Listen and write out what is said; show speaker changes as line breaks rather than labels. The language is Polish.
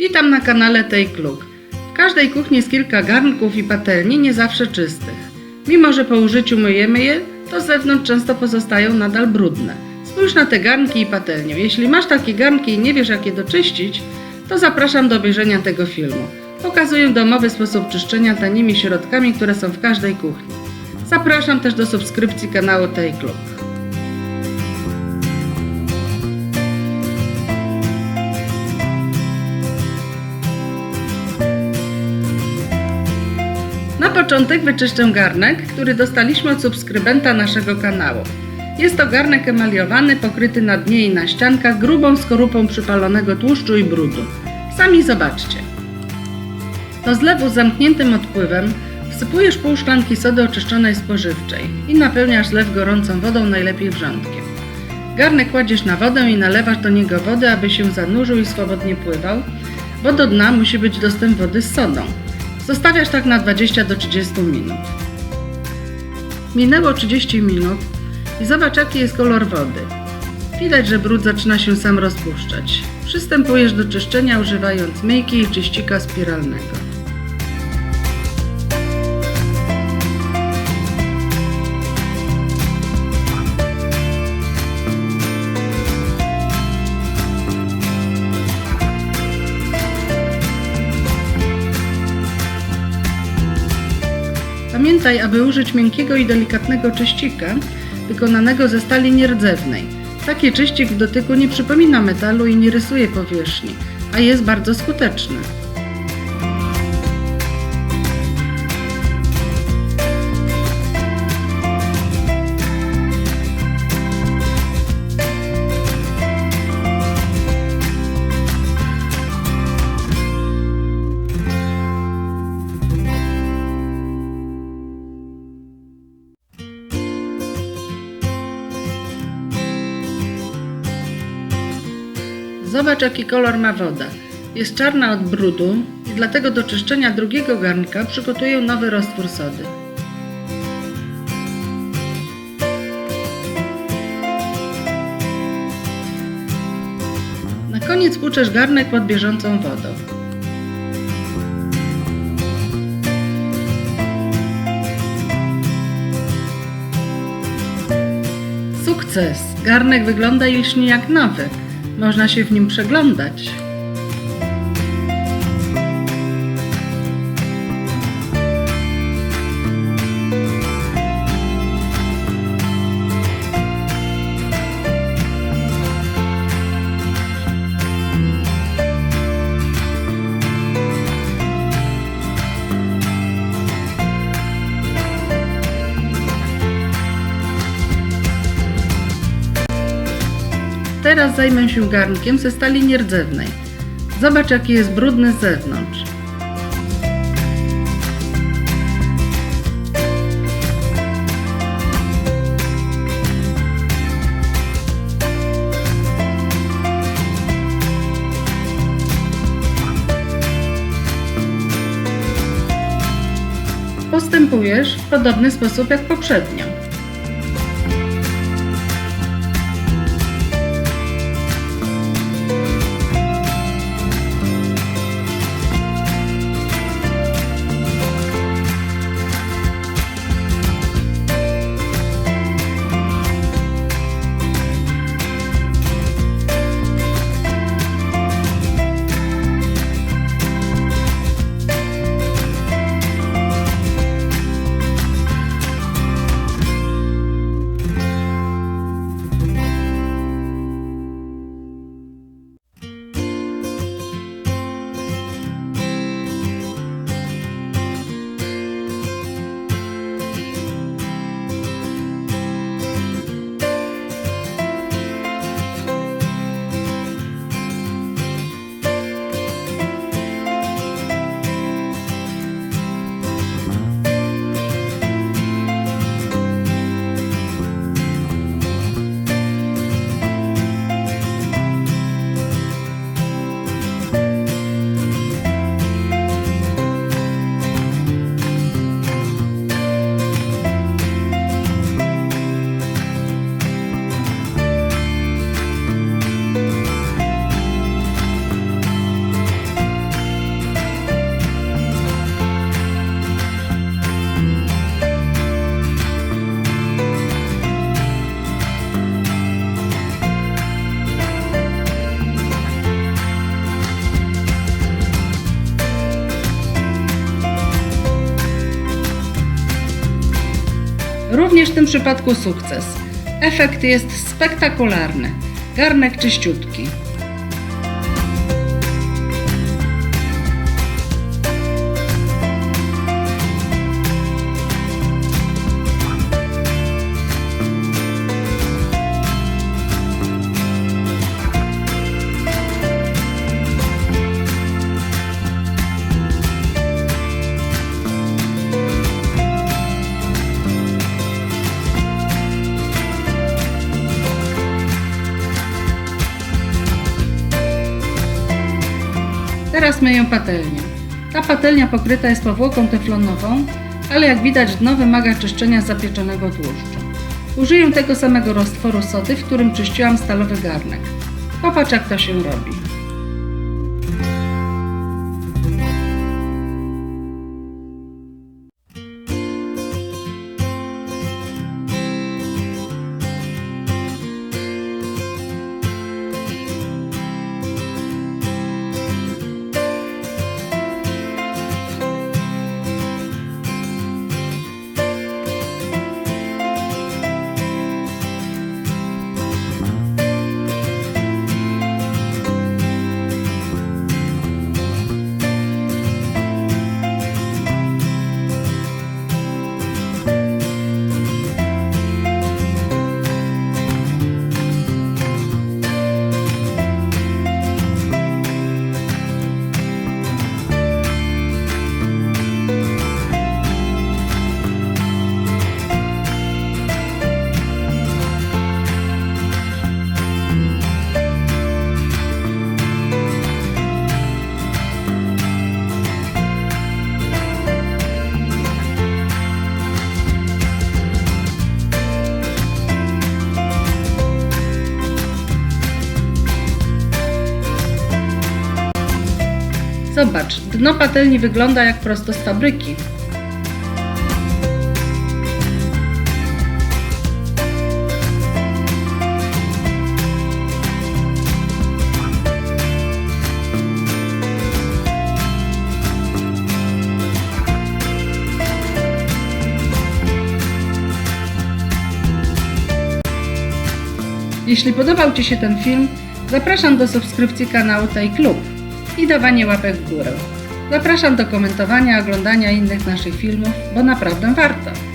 Witam na kanale Tej Kluk. W każdej kuchni jest kilka garnków i patelni, nie zawsze czystych. Mimo, że po użyciu myjemy je, to z zewnątrz często pozostają nadal brudne. Spójrz na te garnki i patelnię. Jeśli masz takie garnki i nie wiesz jak je doczyścić, to zapraszam do obejrzenia tego filmu. Pokazuję domowy sposób czyszczenia tanimi środkami, które są w każdej kuchni. Zapraszam też do subskrypcji kanału Tej Kluk. Na początek wyczyszczę garnek, który dostaliśmy od subskrybenta naszego kanału. Jest to garnek emaliowany, pokryty na dnie i na ściankach grubą skorupą przypalonego tłuszczu i brudu. Sami zobaczcie. Do zlewu z zamkniętym odpływem wsypujesz pół szklanki sody oczyszczonej spożywczej i napełniasz zlew gorącą wodą, najlepiej wrzątkiem. Garnek kładziesz na wodę i nalewasz do niego wody, aby się zanurzył i swobodnie pływał, bo do dna musi być dostęp wody z sodą. Zostawiasz tak na 20 do 30 minut. Minęło 30 minut i zobacz jaki jest kolor wody. Widać, że brud zaczyna się sam rozpuszczać. Przystępujesz do czyszczenia używając myjki i czyścika spiralnego. Pamiętaj, aby użyć miękkiego i delikatnego czyścika wykonanego ze stali nierdzewnej. Taki czyścik w dotyku nie przypomina metalu i nie rysuje powierzchni, a jest bardzo skuteczny. Zobacz jaki kolor ma woda. Jest czarna od brudu i dlatego do czyszczenia drugiego garnka przygotuję nowy roztwór sody. Na koniec płuczesz garnek pod bieżącą wodą. Sukces! Garnek wygląda i lśni jak nowy. Można się w nim przeglądać. Teraz zajmę się garnkiem ze stali nierdzewnej. Zobacz jaki jest brudny z zewnątrz. Postępujesz w podobny sposób jak poprzednio. Tym przypadku sukces. Efekt jest spektakularny. Garnek czyściutki. Teraz myję patelnię. Ta patelnia pokryta jest powłoką teflonową, ale jak widać dno wymaga czyszczenia zapieczonego tłuszczu. Użyję tego samego roztworu sody, w którym czyściłam stalowy garnek. Popatrz jak to się robi. Zobacz, dno patelni wygląda jak prosto z fabryki. Jeśli podobał Ci się ten film, zapraszam do subskrypcji kanału Tej Klub i dawanie łapek w górę. Zapraszam do komentowania, oglądania innych naszych filmów, bo naprawdę warto.